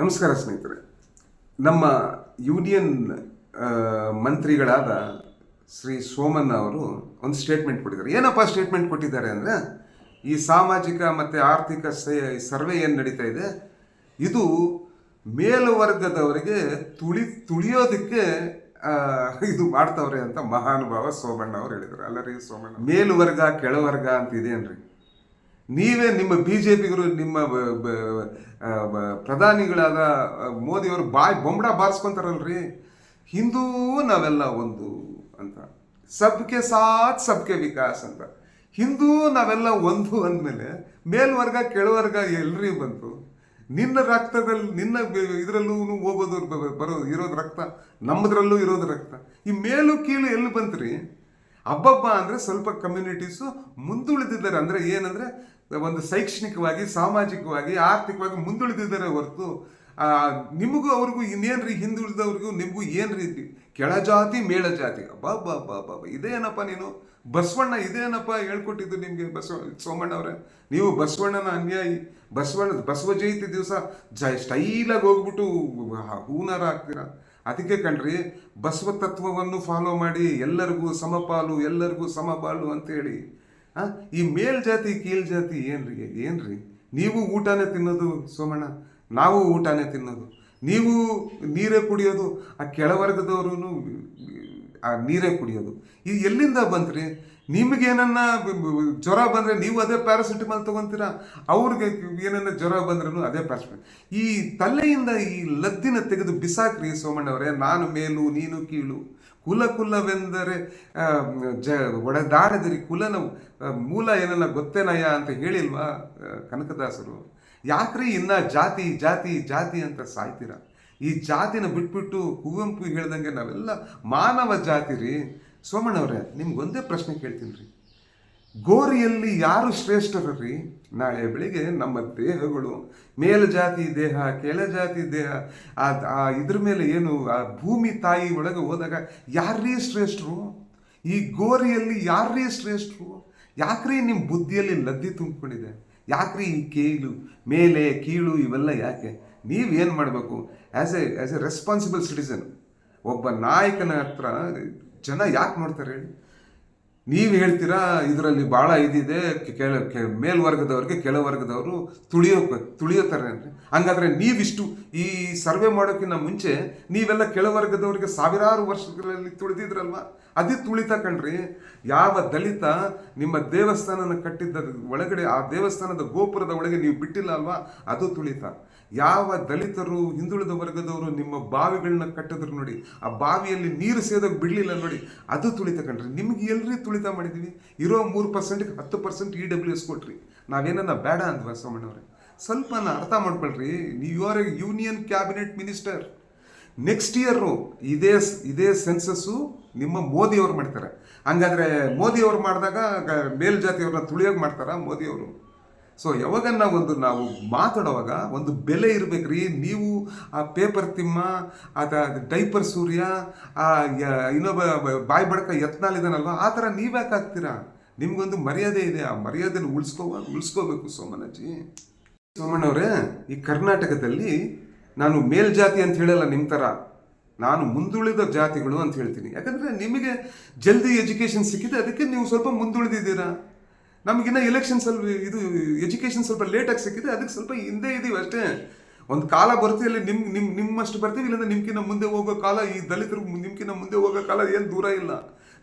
ನಮಸ್ಕಾರ ಸ್ನೇಹಿತರೆ. ನಮ್ಮ ಯೂನಿಯನ್ ಮಂತ್ರಿಗಳಾದ ಶ್ರೀ ಸೋಮಣ್ಣ ಅವರು ಒಂದು ಸ್ಟೇಟ್ಮೆಂಟ್ ಕೊಟ್ಟಿದ್ದಾರೆ. ಏನಪ್ಪ ಸ್ಟೇಟ್ಮೆಂಟ್ ಕೊಟ್ಟಿದ್ದಾರೆ ಅಂದರೆ, ಈ ಸಾಮಾಜಿಕ ಮತ್ತು ಆರ್ಥಿಕ ಸರ್ವೆ ಏನು ನಡೀತಾ ಇದೆ, ಇದು ಮೇಲ್ವರ್ಗದವರಿಗೆ ತುಳಿ, ತುಳಿಯೋದಕ್ಕೆ ಇದು ಮಾಡ್ತಾವ್ರೆ ಅಂತ ಮಹಾನುಭಾವ ಸೋಮಣ್ಣ ಅವರು ಹೇಳಿದರು. ಅಲ್ಲರಿ ಸೋಮಣ್ಣ. ಮೇಲ್ವರ್ಗ, ಕೆಳವರ್ಗ ಅಂತ ಇದೇನ್ರಿ ನೀವೇ ನಿಮ್ಮ ಬಿ ಜೆ ಪಿಗರು ನಿಮ್ಮ ಪ್ರಧಾನಿಗಳಾದ ಮೋದಿಯವರು ಬಾಯ್ ಬೊಂಬಡ ಬಾರಿಸ್ಕೊಂತಾರಲ್ರಿ? ಹಿಂದೂ ನಾವೆಲ್ಲ ಒಂದು ಅಂತ. ಸಬ್ಕೆ ಸಾತ್ ಸಬ್ಕೆ ವಿಕಾಸ್ ಅಂತ. ಹಿಂದೂ ನಾವೆಲ್ಲ ಒಂದು ಅಂದಮೇಲೆ ಮೇಲ್ವರ್ಗ, ಕೆಳವರ್ಗ ಎಲ್ರಿ ಬಂತು. ನಿನ್ನ ರಕ್ತದಲ್ಲಿ ನಿನ್ನ ಇದರಲ್ಲೂ ಹೋಗೋದು ಬರೋದು ಇರೋದು ರಕ್ತ, ನಮ್ಮದ್ರಲ್ಲೂ ಇರೋದು ರಕ್ತ. ಈ ಮೇಲು ಕೀಳು ಎಲ್ಲಿ ಬಂತ್ರಿ? ಹಬ್ಬಬ್ಬ ಅಂದರೆ ಸ್ವಲ್ಪ ಕಮ್ಯುನಿಟೀಸು ಮುಂದುಳಿದಿದ್ದಾರೆ. ಅಂದರೆ ಏನಂದರೆ ಒಂದು ಶೈಕ್ಷಣಿಕವಾಗಿ, ಸಾಮಾಜಿಕವಾಗಿ, ಆರ್ಥಿಕವಾಗಿ ಮುಂದುಳಿದಿದ್ದಾರೆ ಹೊರತು ನಿಮಗೂ ಅವ್ರಿಗೂ ಇನ್ನೇನು ರೀ ಹಿಂದುಳಿದವ್ರಿಗೂ ನಿಮಗೂ ಏನು ರೀತಿ ಕೆಳಜಾತಿ ಮೇಳಜಾತಿ ಬಾ ಬಾ ಬಾ ಬಾ ಬಾ. ಇದೇನಪ್ಪ ನೀನು? ಬಸವಣ್ಣ ಇದೇನಪ್ಪ ಹೇಳ್ಕೊಟ್ಟಿದ್ದು ನಿಮಗೆ ಬಸವ, ಸೋಮಣ್ಣ ಅವರೇ? ನೀವು ಬಸವಣ್ಣನ ಅನ್ಯಾಯಿ, ಬಸವಣ್ಣ, ಬಸವ ಜಯಂತಿ ದಿವಸ ಜ, ಸ್ಟೈಲಾಗಿ ಹೋಗ್ಬಿಟ್ಟು ಹೂನಾರ ಆಗ್ತೀರ ಅದಕ್ಕೆ ಕಣ್ರಿ, ಬಸವ ತತ್ವವನ್ನು ಫಾಲೋ ಮಾಡಿ ಎಲ್ಲರಿಗೂ ಸಮಪಾಲು, ಎಲ್ಲರಿಗೂ ಸಮಬಾಳು ಅಂತೇಳಿ ಆ, ಈ ಮೇಲ್ಜಾತಿ ಕೀಳ್ಜಾತಿ ಏನ್ರಿ? ಏನ್ರಿ? ನೀವು ಊಟನೇ ತಿನ್ನೋದು ಸೋಮಣ್ಣ ನಾವು ಊಟನೇ ತಿನ್ನೋದು. ನೀವು ನೀರೇ ಕುಡಿಯೋದು ಆ ಕೆಳವರ್ಗದವರು ಆ ನೀರೇ ಕುಡಿಯೋದು. ಇದು ಎಲ್ಲಿಂದ ಬಂತ್ರಿ? ನಿಮಗೇನನ್ನ ಜ್ವರ ಬಂದರೆ ನೀವು ಅದೇ ಪ್ಯಾರಾಸಿಟಮಾಲ್ ತೊಗೊತೀರಾ? ಅವ್ರಿಗೆ ಏನನ್ನ ಜ್ವರ ಬಂದ್ರೂ ಅದೇ ಪ್ಯಾರಾಸಿಟಮಾಲ್ ಈ ತಲೆಯಿಂದ ಈ ಲದ್ದಿನ ತೆಗೆದು ಬಿಸಾಕ್ರಿ ಸೋಮಣ್ಣವರೇ. ನಾನು ಮೇಲು ನೀನು ಕೀಳು. ಕುಲ ಕುಲವೆಂದರೆ ಜ ಒಡೆದಾಡದಿರಿ ಕುಲನ ಮೂಲ ಏನನ್ನ ಗೊತ್ತೇನಯ್ಯ ಅಂತ ಹೇಳಿಲ್ವಾ ಕನಕದಾಸರು? ಯಾಕ್ರಿ ಇನ್ನ ಜಾತಿ ಜಾತಿ ಜಾತಿ ಅಂತ ಸಾಯ್ತೀರ? ಈ ಜಾತಿನ ಬಿಟ್ಬಿಟ್ಟು ಕುವೆಂಪು ಹೇಳ್ದಂಗೆ ನಾವೆಲ್ಲ ಮಾನವ ಜಾತಿ ರೀ ಸೋಮಣ್ಣವ್ರೆ, ನಿಮ್ಗೊಂದೇ ಪ್ರಶ್ನೆ ಕೇಳ್ತೀನಿ ರೀ. ಗೋರಿಯಲ್ಲಿ ಯಾರು ಶ್ರೇಷ್ಠರು ರೀ ನಾಳೆ ಬೆಳಿಗ್ಗೆ ನಮ್ಮ ದೇಹಗಳು ಮೇಲ್ಜಾತಿ ದೇಹ ಕೆಳಜಾತಿ ದೇಹ, ಆ ಇದ್ರ ಮೇಲೆ ಏನು, ಆ, ಭೂಮಿ ತಾಯಿ ಒಳಗೆ ಹೋದಾಗ ಯಾರ್ರೀ ಶ್ರೇಷ್ಠರು? ಈ ಗೋರಿಯಲ್ಲಿ ಯಾರ್ರೀ ಶ್ರೇಷ್ಠರು? ಯಾಕ್ರಿ ನಿಮ್ಮ ಬುದ್ಧಿಯಲ್ಲಿ ಲದ್ದಿ ತುಂಬಿಕೊಂಡಿದೆ? ಯಾಕ್ರಿ ಈ ಕೀಳು, ಮೇಲೆ, ಕೀಳು ಇವೆಲ್ಲ ಯಾಕೆ? ನೀವೇನು ಮಾಡಬೇಕು? As a as a responsible citizen ಒಬ್ಬ ನಾಯಕನ ಹತ್ರ ಜನ ಯಾಕೆ ನೋಡ್ತಾರೆ ಹೇಳಿ? ನೀವು ಹೇಳ್ತೀರಾ, ಇದರಲ್ಲಿ ಭಾಳ ಇದಿದೆ ಕೆಳ ಮೇಲ್ವರ್ಗದವ್ರಿಗೆ ಕೆಳವರ್ಗದವರು ತುಳಿಯೋ ತುಳಿಯೋತಾರೆ ಅಂದರೆ ಹಂಗಾದ್ರೆ ನೀವಿಷ್ಟು ಈ ಸರ್ವೆ ಮಾಡೋಕ್ಕಿಂತ ಮುಂಚೆ ನೀವೆಲ್ಲ ಕೆಳವರ್ಗದವ್ರಿಗೆ ಸಾವಿರಾರು ವರ್ಷಗಳಲ್ಲಿ ತುಳಿದಿದ್ರಲ್ವಾ? ಅದೇ ತುಳಿತ ಕಣ್ರಿ, ಯಾವ ದಲಿತ ನಿಮ್ಮ ದೇವಸ್ಥಾನನ ಕಟ್ಟಿದ್ದ ಒಳಗಡೆ, ಆ ದೇವಸ್ಥಾನದ ಗೋಪುರದ ಒಳಗೆ ನೀವು ಬಿಟ್ಟಿಲ್ಲ ಅಲ್ವಾ? ಅದು ತುಳಿತ. ಯಾವ ದಲಿತರು, ಹಿಂದುಳಿದ ವರ್ಗದವರು ನಿಮ್ಮ ಬಾವಿಗಳನ್ನ ಕಟ್ಟಿದ್ರು ನೋಡಿ, ಆ ಬಾವಿಯಲ್ಲಿ ನೀರು ಸೇದೋಕೆ ಬಿಡಲಿಲ್ಲ ನೋಡಿ, ಅದು ತುಳಿತ ಕಂಡ್ರಿ ನಿಮ್ಗೆ ಎಲ್ರಿ ತುಳಿತ ಮಾಡಿದ್ದೀವಿ ಇರೋ ಮೂರು ಪರ್ಸೆಂಟ್ಗೆ ಹತ್ತು ಪರ್ಸೆಂಟ್ ಇ ಡಬ್ಲ್ಯೂ ಎಸ್ ಕೊಟ್ರಿ. ನಾವೇನನ್ನ ಬೇಡ ಅಂದ್ವಾ ಸೋಮಣ್ಣವ್ರೆ ಸ್ವಲ್ಪ ನಾ ಅರ್ಥ ಮಾಡ್ಕೊಳ್ರಿ. ನೀವು are a union cabinet minister next year ಇದೇ ಇದೇ ಸೆನ್ಸಸ್ಸು ನಿಮ್ಮ ಮೋದಿಯವ್ರು ಮಾಡ್ತಾರೆ. ಹಂಗಾದ್ರೆ ಮೋದಿಯವ್ರು ಮಾಡಿದಾಗ ಮೇಲ್ಜಾತಿಯವ್ರನ್ನ ತುಳಿಯೋಗಿ ಮಾಡ್ತಾರಾ ಮೋದಿಯವರು ಸೊ ಯಾವಾಗನ್ನ ಒಂದು ನಾವು ಮಾತಾಡುವಾಗ ಒಂದು ಬೆಲೆ ಇರಬೇಕು ರೀ. ನೀವು ಆ ಪೇಪರ್ ತಿಮ್ಮ ಆತ ಡೈಪರ್ ಸೂರ್ಯ, ಆ ಇನ್ನೊಬ್ಬ ಬಾಯಿ ಬಡಕ ಯತ್ನಾಲಿದ್ದಾನಲ್ವ ಆ ಥರ ನೀವ್ಯಾಕೆ ಆಗ್ತೀರಾ? ನಿಮ್ಗೊಂದು ಮರ್ಯಾದೆ ಇದೆ. ಆ ಮರ್ಯಾದೆನ ಉಳಿಸ್ಕೋ ಉಳಿಸ್ಕೋಬೇಕು ಸೋಮಣ್ಣಜಿ ಸೋಮಣ್ಣವರೇ ಈ ಕರ್ನಾಟಕದಲ್ಲಿ ನಾನು ಮೇಲ್ಜಾತಿ ಅಂತ ಹೇಳಲ್ಲ ನಿಮ್ಮ ಥರ ನಾನು ಮುಂದುಳಿದ ಜಾತಿಗಳು ಅಂತ ಹೇಳ್ತೀನಿ. ಯಾಕಂದರೆ ನಿಮಗೆ ಜಲ್ದಿ ಎಜುಕೇಷನ್ ಸಿಕ್ಕಿದೆ. ಅದಕ್ಕೆ ನೀವು ಸ್ವಲ್ಪ ಮುಂದುಳಿದಿದ್ದೀರಾ? ನಮಗಿನ್ನ ಎಲೆಕ್ಷನ್ ಸ್ವಲ್ಪ ಇದು ಎಜುಕೇಷನ್ ಸ್ವಲ್ಪ ಲೇಟಾಗಿ ಸಿಕ್ಕಿದೆ, ಅದಕ್ಕೆ ಸ್ವಲ್ಪ ಹಿಂದೆ ಇದೀವಿ ಅಷ್ಟೇ. ಒಂದು ಕಾಲ ಬರ್ತೀಯಲ್ಲಿ ನಿಮ್ ನಿಮ್, ನಿಮ್ಮಷ್ಟು ಬರ್ತೀವಿ, ಇಲ್ಲಾಂದ್ರೆ ನಿಮ್ಕಿನ್ನ ಮುಂದೆ ಹೋಗೋ ಕಾಲ, ಈ ದಲಿತರು ನಿಮ್ಕಿನ್ನ ಮುಂದೆ ಹೋಗೋ ಕಾಲ ಏನು ದೂರ ಇಲ್ಲ.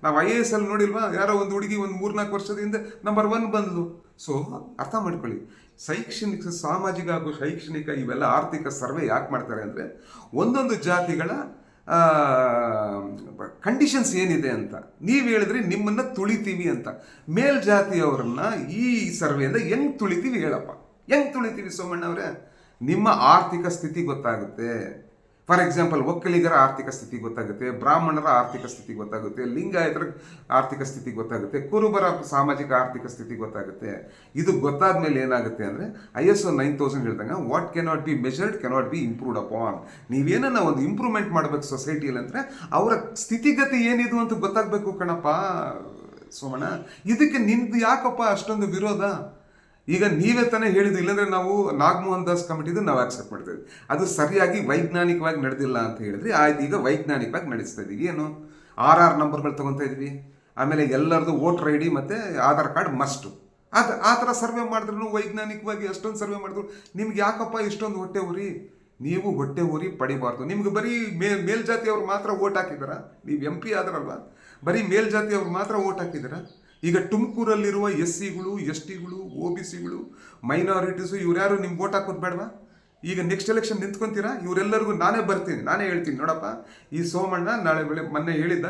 ನಾವು ಐ ಎ ಎಸ್ ಅಲ್ಲಿ ನೋಡಿಲ್ವಾ, ಯಾರೋ ಒಂದು ಹುಡುಗಿ ಒಂದು ಮೂರ್ನಾಲ್ಕು ವರ್ಷದ ಹಿಂದೆ ನಂಬರ್ ಒನ್ ಬಂದ್ಲು. ಸೊ ಅರ್ಥ ಮಾಡ್ಕೊಳ್ಳಿ. ಶೈಕ್ಷಣಿಕ, ಸಾಮಾಜಿಕ ಹಾಗೂ ಶೈಕ್ಷಣಿಕ ಇವೆಲ್ಲ ಆರ್ಥಿಕ ಸರ್ವೆ ಯಾಕೆ ಮಾಡ್ತಾರೆ ಅಂದರೆ, ಒಂದೊಂದು ಜಾತಿಗಳ ಕಂಡೀಷನ್ಸ್ ಏನಿದೆ ಅಂತ. ನೀವು ಹೇಳಿದ್ರೆ ನಿಮ್ಮನ್ನು ತುಳಿತೀವಿ ಅಂತ. ಮೇಲ್ಜಾತಿಯವರನ್ನ ಈ ಸರ್ವೆಯಿಂದ ಹೆಂಗ್ ತುಳಿತೀವಿ ಹೇಳಪ್ಪ. ಹೆಂಗ್ ತುಳಿತೀವಿ ಸೋಮಣ್ಣ ಅವರೇ ನಿಮ್ಮ ಆರ್ಥಿಕ ಸ್ಥಿತಿ ಗೊತ್ತಾಗುತ್ತೆ. ಫಾರ್ ಎಕ್ಸಾಂಪಲ್, ಒಕ್ಕಲಿಗರ ಆರ್ಥಿಕ ಸ್ಥಿತಿ ಗೊತ್ತಾಗುತ್ತೆ, ಬ್ರಾಹ್ಮಣರ ಆರ್ಥಿಕ ಸ್ಥಿತಿ ಗೊತ್ತಾಗುತ್ತೆ, ಲಿಂಗಾಯತರ ಆರ್ಥಿಕ ಸ್ಥಿತಿ ಗೊತ್ತಾಗುತ್ತೆ, ಕುರುಬರ ಸಾಮಾಜಿಕ ಆರ್ಥಿಕ ಸ್ಥಿತಿ ಗೊತ್ತಾಗುತ್ತೆ. ಇದು ಗೊತ್ತಾದ ಮೇಲೆ ಏನಾಗುತ್ತೆ ಅಂದರೆ, I S O nine thousand ಹೇಳ್ದಂಗೆ what cannot be measured cannot be improved upon ನೀವೇನನ್ನ ಒಂದು ಇಂಪ್ರೂವ್ಮೆಂಟ್ ಮಾಡಬೇಕು ಸೊಸೈಟಿಯಲ್ಲಿ ಅಂದರೆ, ಅವರ ಸ್ಥಿತಿಗತಿ ಏನಿದು ಅಂತ ಗೊತ್ತಾಗಬೇಕು ಕಣಪ್ಪ, ಸೋಮಣ್ಣ. ಇದಕ್ಕೆ ನಿಂದು ಯಾಕಪ್ಪ ಅಷ್ಟೊಂದು ವಿರೋಧ? ಈಗ ನೀವೇ ತಾನೇ ಹೇಳಿದ್ದು, ಇಲ್ಲಾಂದ್ರೆ ನಾವು ನಾಗಮೋಹನ್ ದಾಸ್ ಕಮಿಟಿದು ನಾವು ಆಕ್ಸೆಪ್ಟ್ ಮಾಡ್ತೀವಿ. ಅದು ಸರಿಯಾಗಿ ವೈಜ್ಞಾನಿಕವಾಗಿ ನಡೆದಿಲ್ಲ ಅಂತ ಹೇಳಿದ್ರಿ ಆಯ್ತು, ಈಗ ವೈಜ್ಞಾನಿಕವಾಗಿ ನಡೆಸ್ತಾ ಇದೀವಿ. ಏನು? ಆರ್ ಆರ್ ನಂಬರ್ಗಳು ತಗೊತಾ ಇದ್ವಿ. ಆಮೇಲೆ ಎಲ್ಲರದು ವೋಟರ್ ಐ ಡಿ ಮತ್ತು ಆಧಾರ್ ಕಾರ್ಡ್ ಮಸ್ಟು. ಅದು ಆ ಥರ ಸರ್ವೆ ಮಾಡಿದ್ರು ವೈಜ್ಞಾನಿಕವಾಗಿ ಅಷ್ಟೊಂದು ಸರ್ವೆ ಮಾಡಿದ್ರು. ನಿಮ್ಗೆ ಯಾಕಪ್ಪ ಇಷ್ಟೊಂದು ಹೊಟ್ಟೆ ಉರಿ? ನೀವು ಹೊಟ್ಟೆ ಉರಿ ಪಡಿಬಾರ್ದು. ನಿಮ್ಗೆ ಬರೀ ಮೇ, ಮೇಲ್ಜಾತಿಯವ್ರು ಮಾತ್ರ ಓಟ್ ಹಾಕಿದಾರ ನೀವು ಎಂ ಪಿ ಆದ್ರಲ್ವ? ಬರೀ ಮೇಲ್ಜಾತಿಯವ್ರು ಮಾತ್ರ ಓಟ್ ಹಾಕಿದಾರ ಈಗ ತುಮಕೂರಲ್ಲಿರುವ ಎಸ್ ಸಿಗಳು ಎಸ್ ಟಿಗಳು ಒ ಬಿ ಸಿಗಳು ಮೈನಾರಿಟೀಸು ಇವ್ರ್ಯಾರು ನಿಮ್ಗೆ ಓಟ್ ಹಾಕೋದು ಬೇಡವಾ? ಈಗ ನೆಕ್ಸ್ಟ್ ಎಲೆಕ್ಷನ್ ನಿಂತ್ಕೊಂತೀರಾ? ಇವರೆಲ್ಲರಿಗೂ ನಾನೇ ಬರ್ತೀನಿ, ನಾನೇ ಹೇಳ್ತೀನಿ, ನೋಡಪ್ಪ. ಈ ಸೋಮಣ್ಣ ನಾಳೆ ಬೆಳೆ, ಮೊನ್ನೆ ಹೇಳಿದ್ದ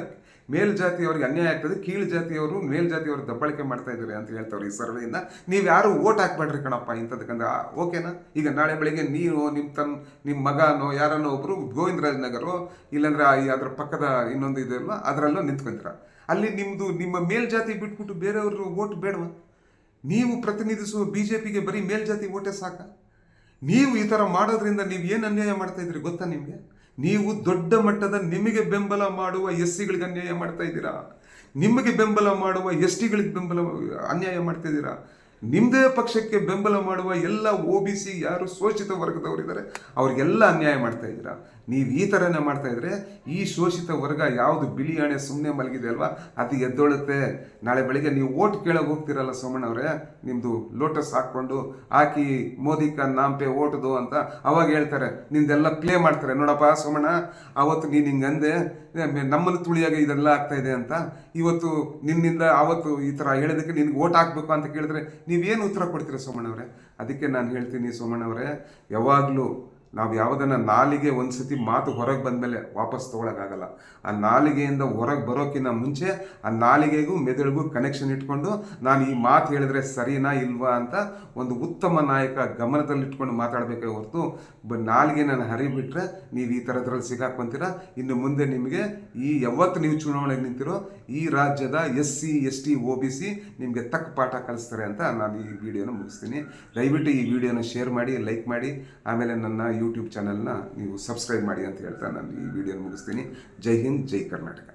ಮೇಲ್ಜಾತಿಯವ್ರಿಗೆ ಅನ್ಯಾಯ ಆಗ್ತದೆ, ಕೀಳು ಜಾತಿಯವರು ಮೇಲ್ಜಾತಿಯವರು ದಬ್ಬಳಿಕೆ ಮಾಡ್ತಾ ಇದ್ದಾರೆ ಅಂತ ಹೇಳ್ತಾವ್ರೆ ಈ ಸರ್ವೆಯಿಂದ. ನೀವು ಯಾರು ಓಟ್ ಹಾಕ್ಬೇಡ್ರಿ ಕಣಪ್ಪ ಇಂಥದಕ್ಕಂದ್ರೆ ಓಕೆನಾ ಈಗ ನಾಳೆ ಬೆಳಿಗ್ಗೆ ನೀವು ನಿಮ್ಮ ತನ್ನ ನಿಮ್ಮ ಮಗನೋ, ಯಾರನ್ನೋ ಒಬ್ಬರು ಗೋವಿಂದರಾಜ್ ನಗರೋ, ಇಲ್ಲಾಂದ್ರೆ ಅದರ ಪಕ್ಕದ ಇನ್ನೊಂದು ಇದೆ ಅದರಲ್ಲೂ ಅದರಲ್ಲೋ ನಿಂತ್ಕೊಂತೀರ? ಅಲ್ಲಿ ನಿಮ್ಮದು ನಿಮ್ಮ ಮೇಲ್ಜಾತಿ ಬಿಟ್ಬಿಟ್ಟು ಬೇರೆಯವರು ಓಟ್ ಬೇಡವಾ? ನೀವು ಪ್ರತಿನಿಧಿಸುವ ಬಿ ಜೆ ಪಿಗೆ ಬರೀ ಮೇಲ್ಜಾತಿ ಓಟೇ ಸಾಕ? ನೀವು ಈ ಥರ ಮಾಡೋದ್ರಿಂದ ನೀವು ಏನು ಅನ್ಯಾಯ ಮಾಡ್ತಾ ಇದ್ರಿ ಗೊತ್ತಾ ನಿಮಗೆ? ನೀವು ದೊಡ್ಡ ಮಟ್ಟದ ನಿಮಗೆ ಬೆಂಬಲ ಮಾಡುವ ಎಸ್ ಸಿಗಳಿಗೆ ಅನ್ಯಾಯ ಮಾಡ್ತಾ ಇದ್ದೀರಾ? ನಿಮಗೆ ಬೆಂಬಲ ಮಾಡುವ ಎಸ್ ಟಿಗಳಿಗೆ ಬೆಂಬಲ ಅನ್ಯಾಯ ಮಾಡ್ತಾ ಇದ್ದೀರಾ? ನಿಮ್ಮದೇ ಪಕ್ಷಕ್ಕೆ ಬೆಂಬಲ ಮಾಡುವ ಎಲ್ಲ ಒ ಬಿ ಸಿ ಯಾರು ಶೋಷಿತ ವರ್ಗದವರಿದ್ದಾರೆ, ಅವ್ರಿಗೆಲ್ಲ ಅನ್ಯಾಯ ಮಾಡ್ತಾ ಇದ್ದೀರಾ? ನೀವು ಈ ಥರನೇ ಮಾಡ್ತಾ ಇದ್ರೆ ಈ ಶೋಷಿತ ವರ್ಗ ಯಾವುದು ಬಿಳಿ ಹಣೆ ಸುಮ್ಮನೆ ಮಲಗಿದೆ ಅಲ್ವಾ? ಅದು ಎದ್ದೊಳುತ್ತೆ. ನಾಳೆ ಬೆಳಿಗ್ಗೆ ನೀವು ಓಟ್ ಕೇಳೋಕೆ ಹೋಗ್ತಿರಲ್ಲ ಸೋಮಣ್ಣವ್ರೆ ನಿಮ್ಮದು ಲೋಟಸ್ ಹಾಕ್ಕೊಂಡು ಹಾಕಿ ಮೋದಿ ಕಾ ನಾಂಪೆ ಓಟದು ಅಂತ ಅವಾಗ ಹೇಳ್ತಾರೆ. ನಿಂದೆಲ್ಲ ಪ್ಲೇ ಮಾಡ್ತಾರೆ. ನೋಡಪ್ಪ ಸೋಮಣ್ಣ, ಅವತ್ತು ನೀನು ಹಿಂಗಂದೆ ನಮ್ಮನ್ನು ತುಳಿಯಾಗ ಇದೆಲ್ಲ ಆಗ್ತಾ ಇದೆ ಅಂತ. ಇವತ್ತು ನಿನ್ನಿಂದ ಆವತ್ತು ಈ ಥರ ಹೇಳೋದಕ್ಕೆ ನಿನಗೆ ಓಟ್ ಹಾಕ್ಬೇಕು ಅಂತ ಕೇಳಿದ್ರೆ ನೀವೇನು ಉತ್ತರ ಕೊಡ್ತೀರಾ ಸೋಮಣ್ಣವ್ರೆ ಅದಕ್ಕೆ ನಾನು ಹೇಳ್ತೀನಿ ಸೋಮಣ್ಣವ್ರೆ ಯಾವಾಗಲೂ ನಾವು ಯಾವುದನ್ನು ನಾಲಿಗೆ ಒಂದ್ಸತಿ ಮಾತು ಹೊರಗೆ ಬಂದಮೇಲೆ ವಾಪಸ್ ತೊಗೊಳಕ್ಕಾಗಲ್ಲ. ಆ ನಾಲಿಗೆಯಿಂದ ಹೊರಗೆ ಬರೋಕ್ಕಿಂತ ಮುಂಚೆ ಆ ನಾಲಿಗೆಗೂ ಮೆದುಳಿಗೂ ಕನೆಕ್ಷನ್ ಇಟ್ಕೊಂಡು ನಾನು ಈ ಮಾತು ಹೇಳಿದ್ರೆ ಸರಿನಾ ಇಲ್ವಾ ಅಂತ ಒಂದು ಉತ್ತಮ ನಾಯಕ ಗಮನದಲ್ಲಿಟ್ಕೊಂಡು ಮಾತಾಡಬೇಕೇ ಹೊರತು ಬ ನಾಲಿಗೆ ನಾನು ಹರಿಬಿಟ್ರೆ ನೀವು ಈ ಥರದ್ರಲ್ಲಿ ಸಿಗಾಕೊಂತೀರ? ಇನ್ನು ಮುಂದೆ ನಿಮಗೆ ಈ ಯಾವತ್ತು ನೀವು ಚುನಾವಣೆಗೆ ನಿಂತಿರೋ ಈ ರಾಜ್ಯದ S C, S T O B C ನಿಮಗೆ ತಕ್ಕ ಪಾಠ ಕಲಿಸ್ತಾರೆ ಅಂತ ನಾನು ಈ ವಿಡಿಯೋನ ಮುಗಿಸ್ತೀನಿ. ದಯವಿಟ್ಟು ಈ ವಿಡಿಯೋನ ಶೇರ್ ಮಾಡಿ, ಲೈಕ್ ಮಾಡಿ, ಆಮೇಲೆ ನನ್ನ ಯೂಟ್ಯೂಬ್ ಚಾನಲ್ನ ನೀವು ಸಬ್ಸ್ಕ್ರೈಬ್ ಮಾಡಿ ಅಂತ ಹೇಳ್ತಾ ನಾನು ಈ ವಿಡಿಯೋನ ಮುಗಿಸ್ತೀನಿ. ಜೈ ಹಿಂದ್, ಜೈ ಕರ್ನಾಟಕ.